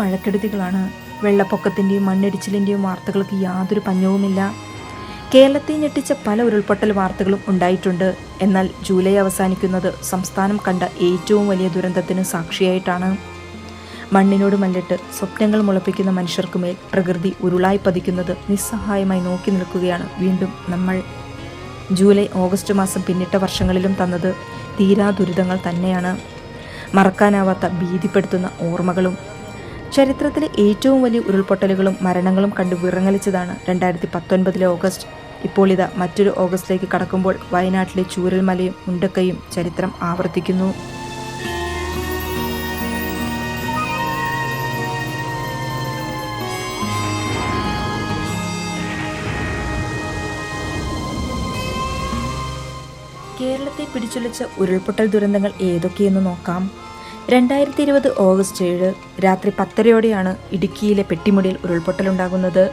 മഴക്കെടുതികളാണ് വെള്ളപ്പൊക്കത്തിന്റെയും മണ്ണിടിച്ചിലിന്റെയും വാർത്തകൾക്ക് യാതൊരു പഞ്ഞവുമില്ല. കേരളത്തെ ഞെട്ടിച്ച പല ഉരുൾപൊട്ടൽ വാർത്തകളും ഉണ്ടായിട്ടുണ്ട്. എന്നാൽ ജൂലൈ അവസാനിക്കുന്നത് സംസ്ഥാനം കണ്ട ഏറ്റവും വലിയ ദുരന്തത്തിന് സാക്ഷിയായിട്ടാണ്. മണ്ണിനോട് മല്ലിട്ട് സ്വപ്നങ്ങൾ മുളപ്പിക്കുന്ന മനുഷ്യർക്കുമേൽ പ്രകൃതി ഉരുളായി പതിക്കുന്നത് നിസ്സഹായമായി നോക്കി നിൽക്കുകയാണ് വീണ്ടും നമ്മൾ. ജൂലൈ ഓഗസ്റ്റ് മാസം പിന്നിട്ട വർഷങ്ങളിലും തന്നത് തീരാ ദുരിതങ്ങൾ തന്നെയാണ്. മറക്കാനാവാത്ത ഭീതിപ്പെടുത്തുന്ന ഓർമ്മകളും ചരിത്രത്തിലെ ഏറ്റവും വലിയ ഉരുൾപൊട്ടലുകളും മരണങ്ങളും കണ്ടു വിറങ്ങലിച്ചതാണ് രണ്ടായിരത്തി പത്തൊൻപതിലെ ഓഗസ്റ്റ്. ഇപ്പോൾ ഇതാ മറ്റൊരു ഓഗസ്റ്റിലേക്ക് കടക്കുമ്പോൾ വയനാട്ടിലെ ചൂരൽമലയും മുണ്ടക്കയും ചരിത്രം ആവർത്തിക്കുന്നു. കേരളത്തെ പിടിച്ചുലച്ച ഉരുൾപൊട്ടൽ ദുരന്തങ്ങൾ ഏതൊക്കെയെന്ന് നോക്കാം. രണ്ടായിരത്തി ഇരുപത് ഓഗസ്റ്റ് ഏഴ് രാത്രി പത്തരയോടെയാണ് ഇടുക്കിയിലെ പെട്ടിമുടിയിൽ ഉരുൾപൊട്ടലുണ്ടാകുന്നത്.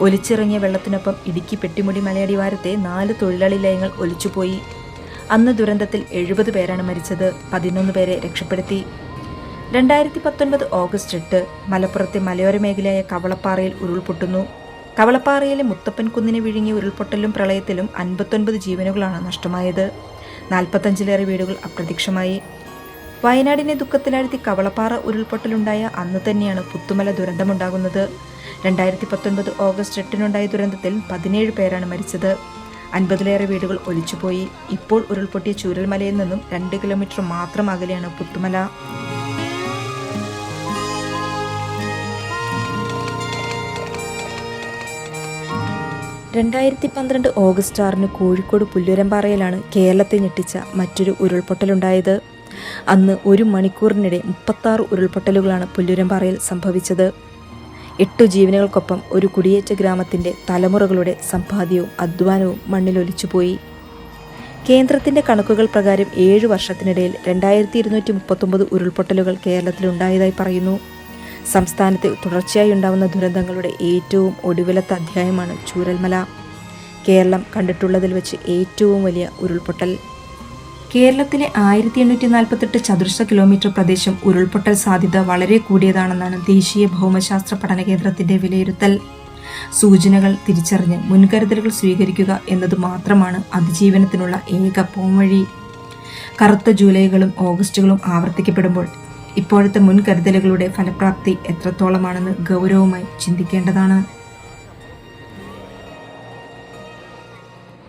ഒലിച്ചിറങ്ങിയ വെള്ളത്തിനൊപ്പം ഇടുക്കി പെട്ടിമുടി മലയടിവാരത്തെ നാല് തൊഴിലാളി ലയങ്ങൾ ഒലിച്ചുപോയി. അന്ന് ദുരന്തത്തിൽ എഴുപത് പേരാണ് മരിച്ചത് പതിനൊന്ന് പേരെ രക്ഷപ്പെടുത്തി. രണ്ടായിരത്തി പത്തൊൻപത് ഓഗസ്റ്റ് എട്ട് മലപ്പുറത്തെ മലയോര മേഖലയായ കവളപ്പാറയിൽ ഉരുൾപൊട്ടുന്നു. കവളപ്പാറയിലെ മുത്തപ്പൻ കുന്നിനെ വിഴുങ്ങിയ ഉരുൾപൊട്ടലും പ്രളയത്തിലും അൻപത്തൊൻപത് ജീവനുകളാണ് നഷ്ടമായത്. നാൽപ്പത്തഞ്ചിലേറെ വീടുകൾ അപ്രത്യക്ഷമായി. വയനാടിനെ ദുഃഖത്തിലാഴ്ത്തി കവളപ്പാറ ഉരുൾപൊട്ടലുണ്ടായ അന്ന് തന്നെയാണ് പുത്തുമല ദുരന്തമുണ്ടാകുന്നത്. രണ്ടായിരത്തി പത്തൊൻപത് ഓഗസ്റ്റ് എട്ടിനുണ്ടായ ദുരന്തത്തിൽ പതിനേഴ് പേരാണ് മരിച്ചത്. അൻപതിലേറെ വീടുകൾ ഒലിച്ചുപോയി. ഇപ്പോൾ ഉരുൾപൊട്ടിയ ചൂരൽമലയിൽ നിന്നും രണ്ട് കിലോമീറ്റർ മാത്രം അകലെയാണ് പുത്തുമല. രണ്ടായിരത്തി പന്ത്രണ്ട് ഓഗസ്റ്റ് ആറിന് കോഴിക്കോട് പുല്ലുരമ്പാറയിലാണ് കേരളത്തെ ഞെട്ടിച്ച മറ്റൊരു ഉരുൾപൊട്ടലുണ്ടായത്. അന്ന് ഒരു മണിക്കൂറിനിടെ മുപ്പത്താറ് ഉരുൾപൊട്ടലുകളാണ് പുല്ലുരമ്പാറയിൽ സംഭവിച്ചത്. എട്ടു ജീവനുകൾക്കൊപ്പം ഒരു കുടിയേറ്റ ഗ്രാമത്തിന്റെ തലമുറകളുടെ സമ്പാദ്യവും അധ്വാനവും മണ്ണിലൊലിച്ചുപോയി. കേന്ദ്രത്തിന്റെ കണക്കുകൾ പ്രകാരം ഏഴ് വർഷത്തിനിടയിൽ രണ്ടായിരത്തി ഇരുന്നൂറ്റി മുപ്പത്തൊമ്പത് ഉരുൾപൊട്ടലുകൾ കേരളത്തിലുണ്ടായതായി പറയുന്നു. സംസ്ഥാനത്ത് തുടർച്ചയായി ഉണ്ടാവുന്ന ദുരന്തങ്ങളുടെ ഏറ്റവും ഒടുവിലത്തെ അധ്യായമാണ് ചൂരൽമല. കേരളം കണ്ടിട്ടുള്ളതിൽ വെച്ച് ഏറ്റവും വലിയ ഉരുൾപൊട്ടൽ. കേരളത്തിലെ ആയിരത്തി എണ്ണൂറ്റി നാൽപ്പത്തെട്ട് ചതുരശ്ര കിലോമീറ്റർ പ്രദേശം ഉരുൾപൊട്ടൽ സാധ്യത വളരെ കൂടിയതാണെന്നാണ് ദേശീയ ഭൗമശാസ്ത്ര പഠന കേന്ദ്രത്തിന്റെ വിലയിരുത്തൽ. സൂചനകൾ തിരിച്ചറിഞ്ഞ് മുൻകരുതലുകൾ സ്വീകരിക്കുക എന്നത് മാത്രമാണ് അതിജീവനത്തിനുള്ള ഏക പോംവഴി. കറുത്ത ജൂലൈകളും ഓഗസ്റ്റുകളും ആവർത്തിക്കപ്പെടുമ്പോൾ ഇപ്പോഴത്തെ മുൻകരുതലുകളുടെ ഫലപ്രാപ്തി എത്രത്തോളമാണെന്ന് ഗൗരവമായി ചിന്തിക്കേണ്ടതാണ്.